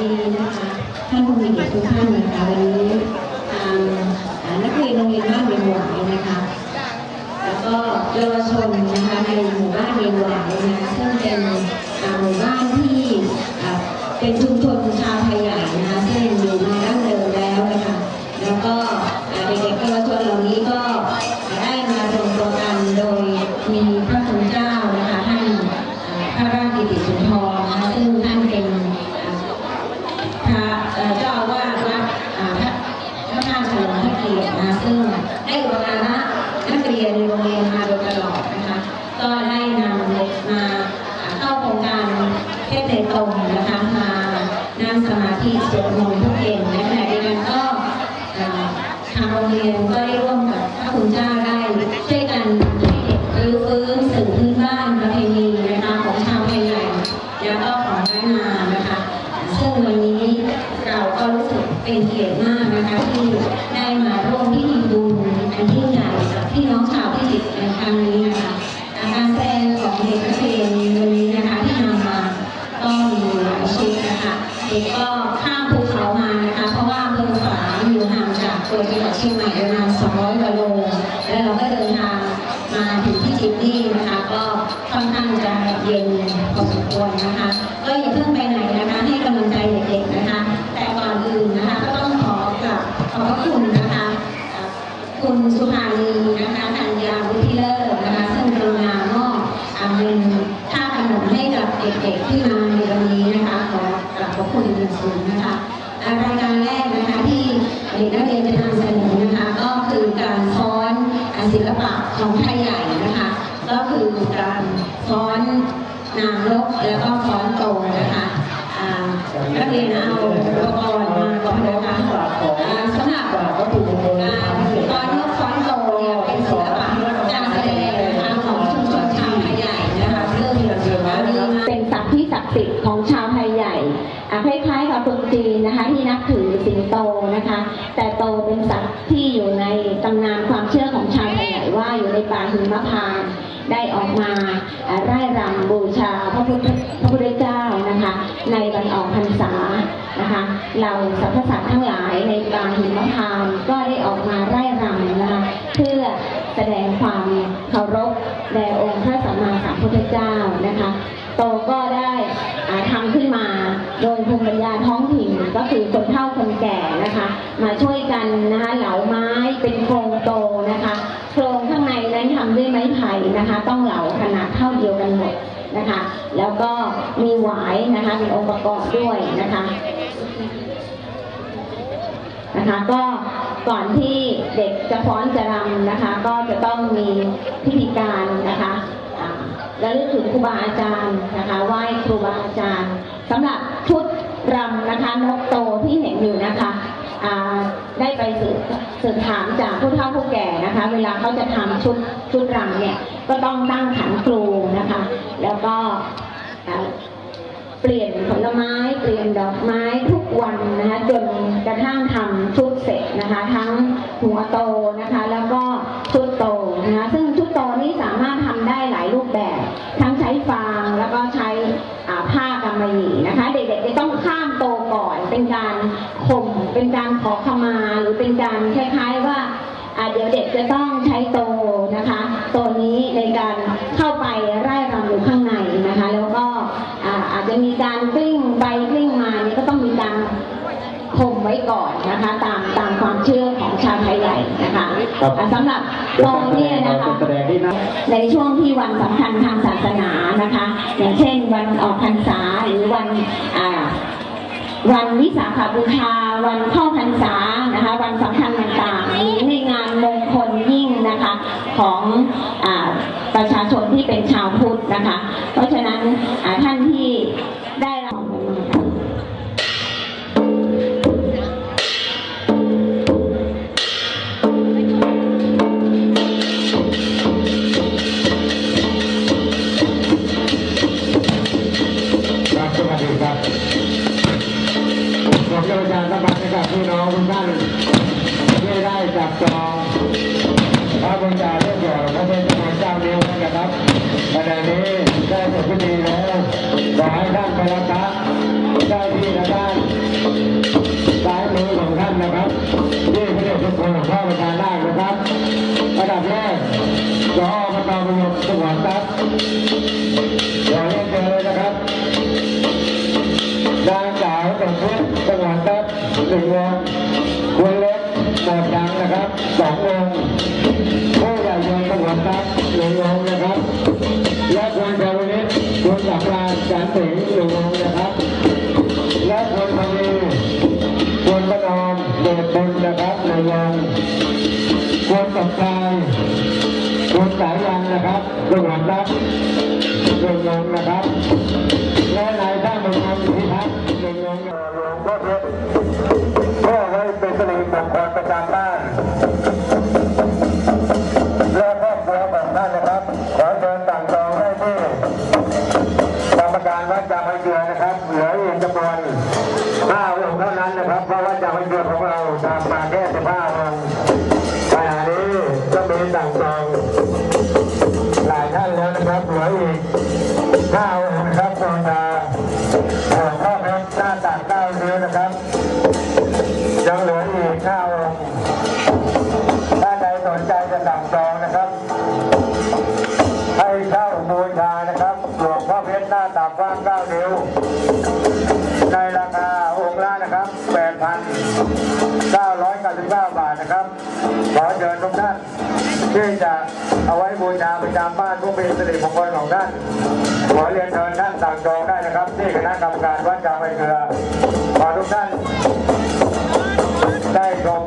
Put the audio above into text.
ดีนะคะท่านผู้มีเกียรติทุกท่านนะคะวันนี้ทางนักเรียนโรงเรียนบ้านเรียนหวายนะคะ แล้วก็เยาวชนนะคะในหมู่บ้านเรียนหวายนะคะซึ่งเป็นหมู่บ้านที่เป็นชุมชน ตรงนะคะมานั่งสมาธิสวดมนต์ทุกเย็นในขณะเดียวกันก็ทางโรงเรียนก็ได้ร่วมกับพระคุณเจ้าได้ช่วยกันให้เด็กรื้อฟื้น 200กว่าโลแล้วเราก็เดินทางมาถึงพิจิตรนี่นะคะ ก็ค่อนข้างจะเย็นพอสมควรนะคะ ก็อย่าเพิ่งไปไหนนะคะให้กำลังใจเด็กๆนะคะ แต่ก่อนอื่นนะคะ ก็ต้องขอกราบขอบพระคุณนะคะคุณสุภานีนะคะธัญญาวุฒิเลิศนะคะซึ่งกรุณามอบอ่าเงินค่าขนมให้กับเด็กๆที่มาในวันนี้นะคะขอกราบขอบคุณอย่างสูงนะคะรายการแรกนะคะที่เด็กนักเรียน ของไทยใหญ่นะคะ ก็คือการฟ้อนนางลกแล้วก็ฟ้อนโตนะคะอ่านักเรียนเอาอุปกรณ์มาก่อนนะคะอ่าสำหรับ คล้ายๆกับคนจีนนะคะที่นับถือสิงโตนะคะ แต่โตเป็นสัตว์ที่อยู่ในตำนานความเชื่อของชาวไทยว่าอยู่ในป่าหิมพานต์ได้ออกมาอะไร่รำบูชาพระพุทธพระพุทธเจ้านะคะ ในวันออกพรรษานะคะเราสรรพสัตว์ทั้งหลายในป่าหิมพานต์ก็ได้ออกมาไร่รำนะคะเพื่อแสดงความเคารพแด่องค์พระสัมมาสัมพุทธเจ้านะคะ โตก็ได้ ดยภูมิปัญญาท้องถิ่นก็คือคนเฒ่าคนแก่นะคะ มาช่วยกันนะคะเหลาไม้เป็นโครงโตนะคะ โครงข้างในนั้นทำด้วยไม้ไผ่นะคะ ต้องเหลาขนาดเท่าเดียวกันหมดนะคะ แล้วก็มีหวายนะคะมีองค์ประกอบด้วยนะคะนะคะก็ก่อนที่เด็กจะฟ้อนจะรำนะคะ ก็จะต้องมีพิธีการนะคะและลึกถึงครูบาอาจารย์นะคะไหว้ครูบาอาจารย์ สำหรับชุดรำนะคะนกโตที่เห็นอยู่นะคะได้ไปสืบสืบถามจากผู้เฒ่าผู้แก่นะคะ เวลาเขาจะทำชุดชุดรำเนี่ยก็ต้องตั้งขันครูนะคะ แล้วก็เปลี่ยนผลไม้เปลี่ยนดอกไม้ทุกวันนะคะจนกระทั่งทำชุดเสร็จนะคะ ทั้งหัวโตนะคะ แล้วก็ชุดโต เป็นการขอขมาหรือเป็นการคล้ายๆว่าอ่าเดี๋ยวเด็กจะต้องใช้โตนะคะตัวนี้ในการเข้าไปไร่รำอยู่ข้างในนะคะ แล้วก็อ่าอาจจะมีการกลิ้งไปกลิ้งมานี่ก็ต้องมีการข่มไว้ก่อนนะคะ ตามตามความเชื่อของชาวไทยใหญ่นะคะครับอ่าสำหรับโตเนี่ยนะคะแสดงที่นะในช่วงที่วันสำคัญทางศาสนานะคะ อย่างเช่นวันออกพรรษาหรือวันอ่าวันวิสาขบูชา วันเข้าพรรษานะคะ วันสำคัญต่างๆนี้ในงานมงคลยิ่งนะคะของอประชาชนที่เป็นชาวพุทธนะคะ เพราะฉะนั้นท่าน ผมเยาวชนสมัครให้กับพี่น้องทุกท่านที่ได้จับจองพระบูชาด้วยเกี่ยวกับพระเป็นจำนวนเจ้านิ้วนะครับขณะนี้ได้เสร็จพิธีแล้วขอให้ท่านไปรับพระได้ที่ทางด้านซ้ายมือของท่านนะครับที่พระเดชพระคุณหลวงพ่อประธานนาคนะครับอันดับแรกรออบตประโยชน์สวัสดิ์ครับขอเรียนเชิญเลยนะครับนาง สาวสมพุทธสวัสดิ์ครับหนึ่งวงคุณเล็กหมดดังนะครับสองวงผู้ใหญ่ยนต์สวัสดิ์ครับหนึ่งวงนะครับและคุณชาวนิตคุณสักรานจันถึงหนึ่งวงนะครับ และคุณพนีคุณประนอมเดชบุญนะครับหนึ่งวงคุณตบชายคุณสายยันนะครับสวัสดิ์ครับหนึ่งวงนะครับและนายท่านบงคล หนึ่งวงหลวงพ่อเพชรพ่อให้เป็นสิริมงคลประจำบ้านและครอบครัวของท่านนะครับ ขอเชิญสั่งจองได้ที่กรรมการวัดจำพเจือนะครับ เหลืออีกจำนวนห้าองค์เท่านั้นนะครับ เพราะวัดจำพเจือของเราทำมาแค่สิบห้าองค์ขณะนี้ก็มีสั่งจองหลายท่านแล้วนะครับ เหลืออีกห้า ขอเชิญทุกท่านที่จะเอาไว้บูชาประจำบ้านผู้เป็นสิริมงคลของท่านขอเรียนเชิญท่านสั่งจองได้นะครับที่คณะกรรมการวัดจามไปเกลือขอทุกท่านได้ชม